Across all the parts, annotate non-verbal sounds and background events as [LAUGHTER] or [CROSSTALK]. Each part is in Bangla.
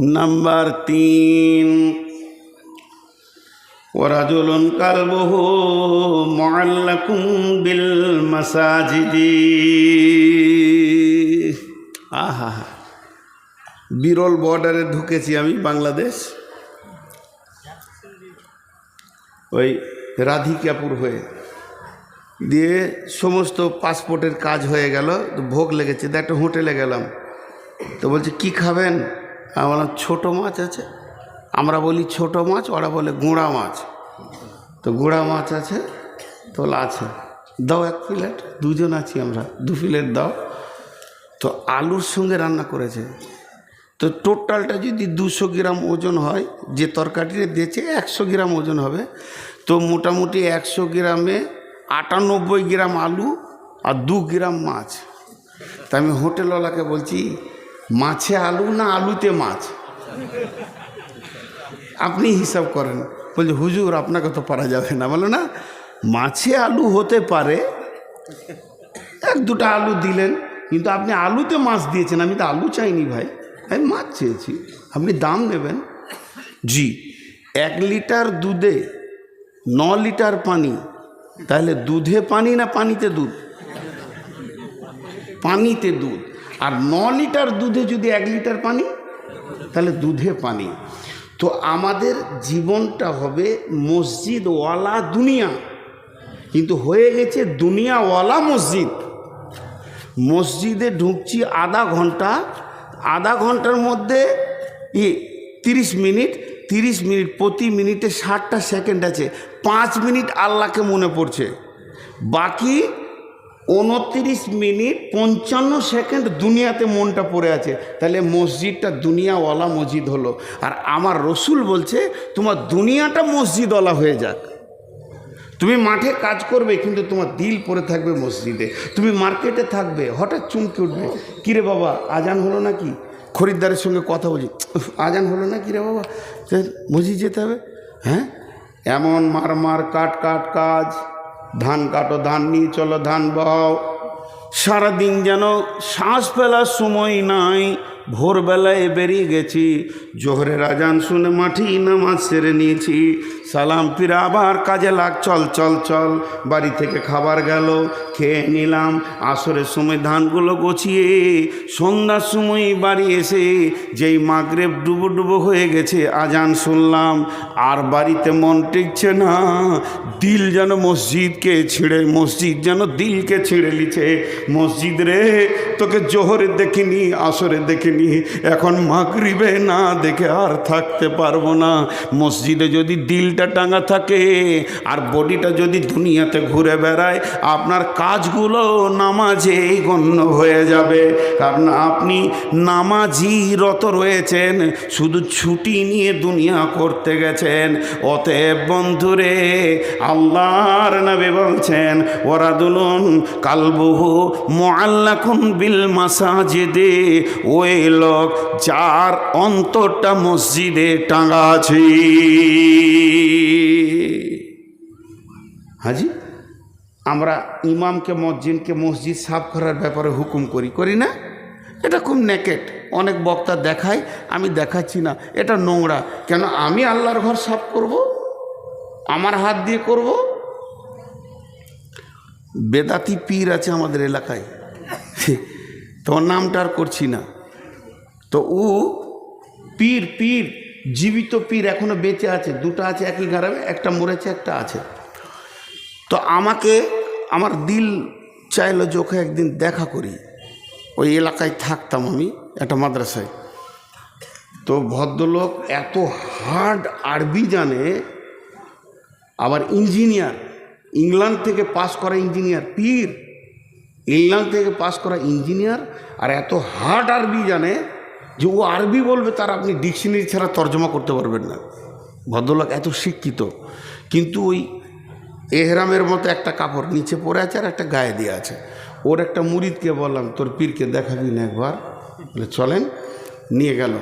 নাম্বার তিন। কালবহু মুআল্লাকুম বিল মাসাজিদি। আহা, বিরল বর্ডারে ঢুকেছি আমি বাংলাদেশ। ওই রাধিকাপুর হয়ে। দিয়ে সমস্ত পাসপোর্টের কাজ হয়ে গেল ভোগ লেগেছে তো একটা হোটেলে গেলাম। তো বলছে, কি খাবেন? আমার বললাম, ছোটো মাছ আছে? আমরা বলি, ছোট মাছ? ওরা বলে, গুঁড়া মাছ। তো গুঁড়া মাছ আছে, তো আছে। দাও এক প্লেট, দুজন আছি আমরা, দু প্লেট দাও। তো আলুর সঙ্গে রান্না করেছে। তো টোটালটা যদি দুশো গ্রাম ওজন হয়, যে তরকারিটা দিয়েছে, একশো গ্রাম ওজন হবে। তো মোটামুটি একশো গ্রামে আটানব্বই গ্রাম আলু আর দু গ্রাম মাছ। তা আমি হোটেলওয়ালাকে বলছি মাছে আলু না আলুতে মাছ? আপনি হিসাব করেন। বলছে, হুজুর, আপনাকে তো পারা যাবে না। বলো, না, মাছে আলু হতে পারে। এক দুটো আলু দিলেন, কিন্তু আপনি আলুতে মাছ দিয়েছেন। আমি তো আলু চাইনি ভাই। আমি মাছ চেয়েছি। আপনি দাম নেবেন? জি, এক লিটার দুধে ন লিটার পানি। তাহলে দুধে পানি না পানিতে দুধ? পানিতে দুধ। আর ন লিটার দুধে যদি এক লিটার পানি, তাহলে দুধে পানি। তো আমাদের জীবনটা হবে মসজিদওয়ালা দুনিয়া। কিন্তু হয়ে গেছে দুনিয়াওয়ালা মসজিদ। মসজিদে ঢুকছি আধা ঘণ্টা, আধা ঘণ্টার মধ্যে ই তিরিশ মিনিট তিরিশ মিনিট, প্রতি মিনিটে ষাটটা সেকেন্ড আছে। পাঁচ মিনিট আল্লাহকে মনে পড়ছে। বাকি উনত্রিশ মিনিট পঞ্চান্ন সেকেন্ড দুনিয়াতে মনটা পড়ে আছে। তাহলে মসজিদটা দুনিয়াওয়ালা মসজিদ হলো। আর আমার রসুল বলছে তোমার দুনিয়াটা মসজিদওয়ালা হয়ে যাক। তুমি মাঠে কাজ করবে কিন্তু তোমার দিল পড়ে থাকবে মসজিদে। তুমি মার্কেটে থাকবে হঠাৎ চমকে উঠবে। কিরে বাবা আজান হলো নাকি? খরিদ্দারের সঙ্গে কথা উফ, আজান হলো না কিরে বাবা? মসজিদ যেতে হবে? হ্যাঁ? এমন মার মার কাট কাট কাজ। ধান কাটো ধান নিয়ে চলো ধান বহাও। সারাদিন যেন শ্বাস ফেলার সময় নাই। ভোরবেলায় বেরিয়ে গেছি। জোহরের আজান শুনে মাঠি নামাজ সেরে নিয়েছি। সালাম ফিরে আবার কাজে লাগ, চল চল চল। বাড়ি থেকে খাবার গেল, খেয়ে নিলাম। আসরের সময় ধানগুলো গছিয়ে সন্ধ্যার সময় বাড়ি এসে যেই মাগরেব ডুবো ডুবো হয়ে গেছে, আজান শুনলাম। আর বাড়িতে মন টিকছে না। দিল যেন মসজিদকে ছিঁড়ে, মসজিদ যেন দিলকে ছিঁড়ে লিছে মসজিদ রে, তোকে জোহরে দেখিনি, আসরে দেখিনি। এখন মাগরিবে না দেখে আর থাকতে পারব না। মসজিদে যদি দিলটা টাঙা থাকে আর বডিটা যদি দুনিয়াতে ঘুরে বেড়ায়, আপনার কাজগুলো নামাজেই গণ্য হয়ে যাবে। কারণ আপনি নামাজি রত রয়েছেন, শুধু ছুটি নিয়ে দুনিয়া করতে গেছেন। অতএব বন্ধুরে, আল্লাহর নবী বলছেন ওরা দুলুন কালবহু মোয়াল্লাকুন বিল মাসাজিদে। ওই লোক, যার অন্তরটা মসজিদে টাঙা আছে। হাজি, আমরা ইমামকে, মসজিদকে মসজিদ সাফ করার ব্যাপারে হুকুম করি করি না? এটা খুব নেকেট। অনেক বক্তা দেখায়, আমি দেখাচ্ছি না। এটা নোংরা। কেন, আমি আল্লাহর ঘর সাফ করব? আমার হাত দিয়ে করব? বেদাতি পীর আছে আমাদের এলাকায়। [LAUGHS] তোমার নামটা আর করছি না। তো ও পীর পীর, জীবিত পীর এখনও বেঁচে আছে। দুটো আছে একই গ্রামে একটা মরেছে, একটা আছে। তো আমাকে, আমার দিল চাইলো যে ওকে একদিন দেখা করি। ওই এলাকায় থাকতাম আমি, একটা মাদ্রাসায়। তো ভদ্রলোক এত হার্ড আরবি জানে, আবার ইঞ্জিনিয়ার ইংল্যান্ড থেকে পাস করা ইঞ্জিনিয়ার পীর, ইংল্যান্ড থেকে পাস করা ইঞ্জিনিয়ার আর এত হার্ড আরবি জানে যে ও আরবি বলবে, তার আপনি ডিকশনারি ছাড়া তর্জমা করতে পারবেন না। ভদ্রলোক এত শিক্ষিত, কিন্তু ওই এহরামের মতো একটা কাপড় নিচে পরে আছে আর একটা গায়ে দিয়ে আছে। ওর একটা মুরিদকে বললাম, তোর পীরকে দেখাবি না একবার? বলে, চলেন, নিয়ে গেল।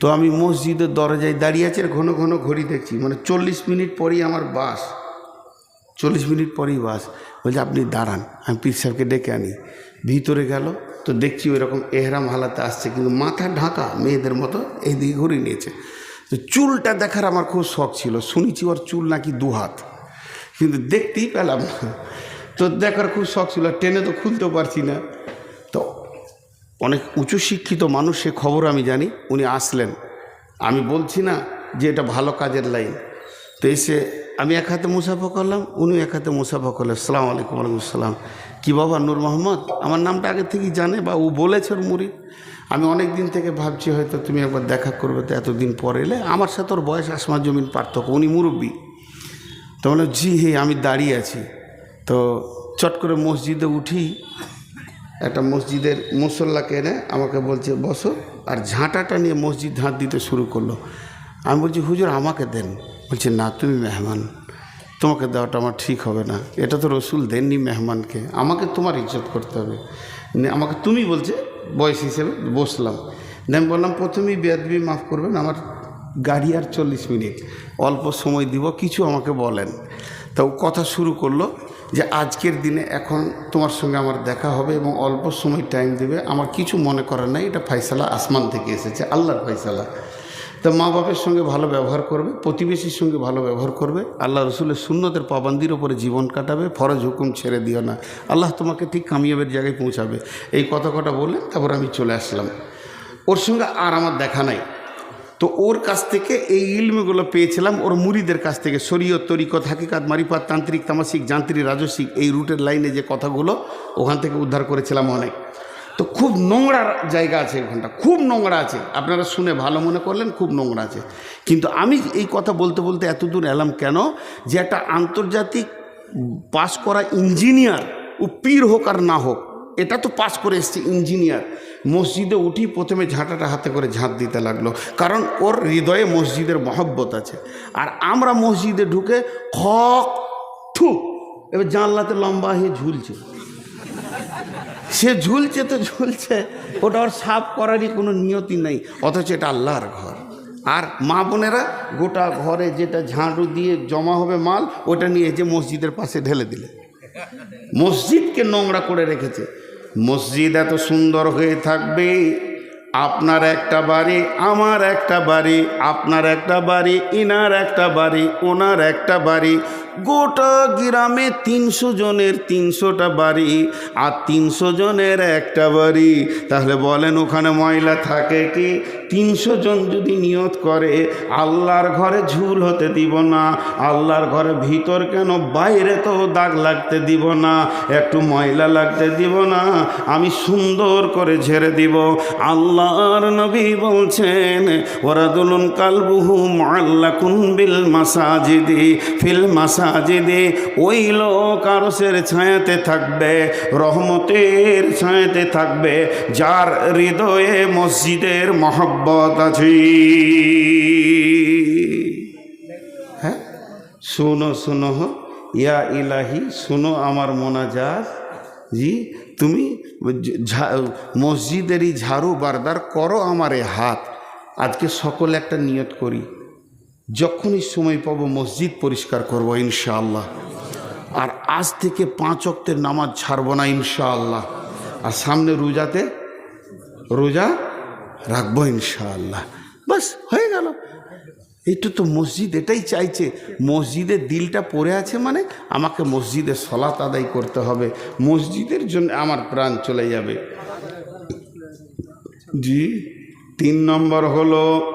তো আমি মসজিদের দরজায় দাঁড়িয়ে আছি আর ঘন ঘন ঘড়ি দেখছি। মানে চল্লিশ মিনিট পরেই আমার বাস, চল্লিশ মিনিট পরেই বাস। বলছে, আপনি দাঁড়ান, আমি পীর সাহেবকে ডেকে আনি। ভিতরে গেল তো দেখছি ওই রকম এহরাম হালাতে আসছে, কিন্তু মাথা ঢাকা মেয়েদের মতো এই দিকে ঘুরিয়ে নিয়েছে। তো চুলটা দেখার আমার খুব শখ ছিল, শুনেছি ওর চুল নাকি দু হাত। কিন্তু দেখতেই পেলাম তো দেখার খুব শখ ছিল ট্রেনে তো খুলতেও পারছি না। তো অনেক উঁচু শিক্ষিত মানুষ, সে খবর আমি জানি, উনি আসলেন। আমি বলছি না যে এটা ভালো কাজের লাইন। তো এসে আমি এক হাতে মুসাফা করলাম উনি এক হাতে মুসাফা করলেন সালাম আলাইকুম আলাইকুম কী বাবা, নূর মোহাম্মদ? আমার নামটা আগে থেকেই জানে বা ও বলেছে ওর মুড়ি। আমি অনেক দিন থেকে ভাবছি হয়তো তুমি একবার দেখা করবে, তো এতদিন পরে এলে আমার সাথে ওর বয়স, আসমার জমিন পার্থক্য, উনি মুরব্বী। তো বললাম জি, হে, আমি দাঁড়িয়ে আছি। তো চট করে মসজিদে উঠি, একটা মসজিদের মুসল্লাকে এনে আমাকে বলছে, বসো। আর ঝাঁটাটা নিয়ে মসজিদ ঝাঁট দিতে শুরু করল। আমি বলছি, হুজুর, আমাকে দেন। বলছে, না, তুমি মেহমান, তোমাকে দেওয়াটা আমার ঠিক হবে না। এটা তো রসুল দেননি মেহমানকে। আমাকে তোমার ইজ্জত করতে হবে। আমাকে তুমি বলছে, বয়স হিসেবে বসলাম। আমি বললাম, প্রথমেই বেদবি মাফ করবেন, আমার গাড়ি আর চল্লিশ মিনিট। অল্প সময় দিব, কিছু আমাকে বলেন। তা ও কথা শুরু করল যে, আজকের দিনে এখন তোমার সঙ্গে আমার দেখা হবে এবং অল্প সময় টাইম দেবে। আমার কিছু মনে করার নাই, এটা ফাইসালা আসমান থেকে এসেছে, আল্লাহর ফাইসালা তো মা বাপের সঙ্গে ভালো ব্যবহার করবে, প্রতিবেশীর সঙ্গে ভালো ব্যবহার করবে, আল্লাহ রসুলের সুন্নতের পাবান্দির ওপরে জীবন কাটাবে, ফরজ হুকুম ছেড়ে দিও না। আল্লাহ তোমাকে ঠিক কামিয়াবের জায়গায় পৌঁছাবে। এই কথা কটা বলে তারপর আমি চলে আসলাম। ওর সঙ্গে আর আমার দেখা নাই। তো ওর কাছ থেকে এই ইলমগুলো পেয়েছিলাম, ওর মুড়িদের কাছ থেকে। শরীয়ত, তরিকত, হাকিকাত মারিপাত তান্ত্রিক তামাসিক যান্ত্রিক, রাজস্বিক, এই রুটের লাইনে যে কথাগুলো ওখান থেকে উদ্ধার করেছিলাম অনেক। তো খুব নোংরা জায়গা আছে ওখানটা খুব নোংরা আছে। আপনারা শুনে ভালো মনে করলেন, খুব নোংরা আছে। কিন্তু আমি এই কথা বলতে বলতে এত দূর এলাম কেন যে একটা আন্তর্জাতিক পাস করা ইঞ্জিনিয়ার ও পীর হোক আর না হোক, এটা তো পাস করে এসছে ইঞ্জিনিয়ার। মসজিদে উঠি প্রথমে ঝাঁটাটা হাতে করে ঝাঁট দিতে লাগল, কারণ ওর হৃদয়ে মসজিদের মহব্বত আছে। আর আমরা মসজিদে ঢুকে খক থু, এবার জানলাতে লম্বা হয়ে ঝুলছে। সে ঝুলছে তো ঝুলছে, ওটা ওর সাফ করারই কোনো নিয়তি নেই, অথচ এটা আল্লাহর ঘর। আর মা বোনেরা গোটা ঘরে যেটা ঝাঁড়ু দিয়ে জমা হবে মাল, ওটা নিয়ে যে মসজিদের পাশে ঢেলে দিলে। মসজিদকে নোংরা করে রেখেছে। মসজিদ এত সুন্দর হয়ে থাকবে, আপনার একটা বাড়ি, আমার একটা বাড়ি, আপনার একটা বাড়ি, ইনার একটা বাড়ি, ওনার একটা বাড়ি গোটা গ্রামে তিনশো জনের তিনশোটা বাড়ি আর তিনশো জনের একটা বাড়ি। তাহলে বলেন ওখানে ময়লা থাকে কি? তিনশো জন যদি নিয়ত করে, আল্লাহর ঘরে ঝুল হতে দিব না। আল্লাহর ঘরে ভিতর কেন বাইরে তো দাগ লাগতে দিব না, একটু ময়লা লাগতে দিব না, আমি সুন্দর করে ঝেড়ে দিব। আল্লাহর নবী বলছেন, ওরা দুলুন কালবুহু মাল্লাকুন বিল মাসাজিদি, ফিল মাসাজিদি। ওই লোক আরসের ছায়াতে থাকবে, রহমতের ছায়াতে থাকবে, যার হৃদয়ে মসজিদের মহব্বত আছে। হ্যাঁ? শোনো শোনো ইয়া ইলাহি, শোনো আমার মোনাজাত। জি, তুমি মসজিদেরই ঝাড়ু বারদার করো আমারে হাত। আজকে সকলে একটা নিয়ত করি। যখনই সময় পাবো মসজিদ পরিষ্কার করব, ইনশাআল্লাহ। আর আজ থেকে পাঁচ অক্টের নামাজ ছাড়বো না, ইনশাআল্লাহ। আর সামনে রোজাতে, রোজা রাখব ইনশাআল্লাহ। বাস, হয়ে গেল। এটা তো মসজিদ এটাই চাইছে। মসজিদের দিলটা পড়ে আছে মানে আমাকে মসজিদে সলাত আদায় করতে হবে। মসজিদের জন্য আমার প্রাণ চলে যাবে। জি, তিন নম্বর হলো,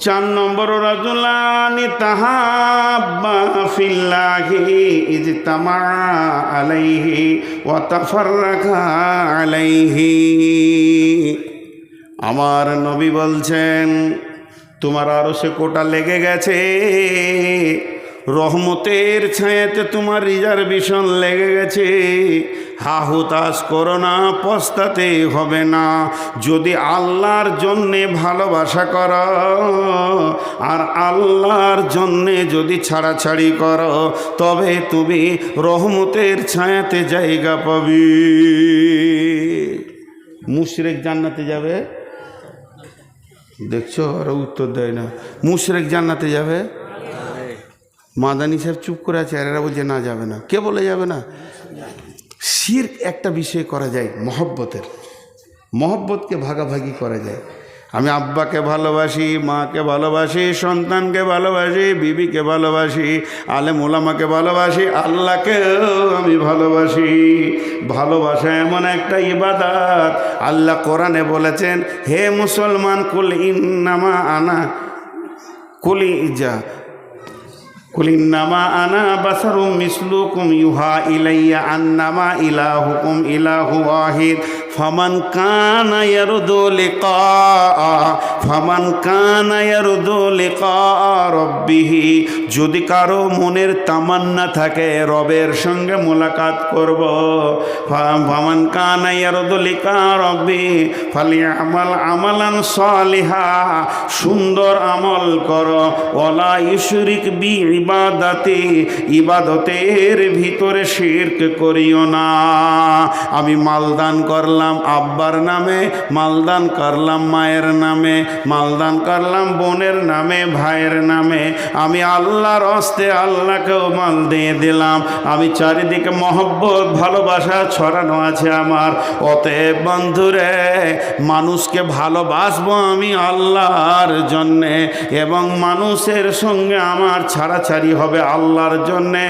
চার নম্বর রাজুলানি তাহাব্বা ফিল্লাহি আলাইহি ওয়া আমার নবী বলছেন, তোমার আরও সে কোটা লেগে গেছে। রহমতের ছায়াতে তোমার রিজার্ভেশন লেগে গেছে। হা হুতাশ করো না, পস্তাতে হবে না। যদি আল্লাহর জন্যে ভালোবাসা করো, আর আল্লাহর জন্যে যদি ছাড়াছাড়ি করো, তবে তুমি রহমতের ছায়াতে জায়গা পাবি। মুশরেক জান্নাতে যাবে? দেখছ? ওরা উত্তর দেয় না। মুশরেক জান্নাতে যাবে? মাদানি সাহেব চুপ করে আছে, আর এরা বলছে, না, যাবে না। কে বলে যাবে না? শির একটা বিষয় করা যায়, মহব্বতের। মহব্বতকে ভাগাভাগি করা যায়। আমি আব্বাকে ভালোবাসি, মাকে ভালোবাসি, সন্তানকে ভালোবাসি, বিবিকে ভালোবাসি আলে মোলামাকে ভালোবাসি, আল্লাহকেও আমি ভালোবাসি। ভালোবাসা এমন একটা ইবাদাত। আল্লাহ কোরআনে বলেছেন, হে মুসলমান, কুল ইন্নামা আনা, কুলি ইজা কুলিন্নামা আনা বাসারুম মিসলুকুম ইউহা ইলাইয়া আন্নামা ইলাহুকুম ইলাহু ওয়াহিদ। ফামান কানা ফামান কানা রব্বিহি, যদি কারও মনের তামান্না থাকে, রবের সঙ্গে মোলাকাত করব। ফামান কানা রব্বি, ফালিয়ামাল আমালান সালিহা, সুন্দর আমল কর। ওলা ইশরিক বি ইবাদাতে, ইবাদতের ভিতরে শিরক করিও না। আমি মালদান করলাম আব্বার নামে, মালদান করলাম মায়ের নামে, মালদান করলাম বোনের নামে, ভাইয়ের নামে। আমি আল্লাহর অস্তে আল্লাহকেও মাল দিয়ে দিলাম। আমি চারিদিকে মহব্বত, ভালোবাসা ছড়ানো আছে আমার। অতএব বন্ধুরে, মানুষকে ভালোবাসবো আমি আল্লাহর জন্যে এবং মানুষের সঙ্গে আমার ছাড়াছাড়ি হবে আল্লাহর জন্যে।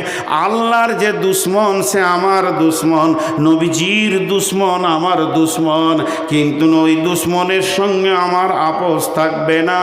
আল্লাহর যে দুশ্মন, সে আমার দুশ্মন। নবীজির দুশ্মন আমার দুশ্মন কিন্তু ওই দুশ্মনের সঙ্গে আমার আপোষ থাকবে না।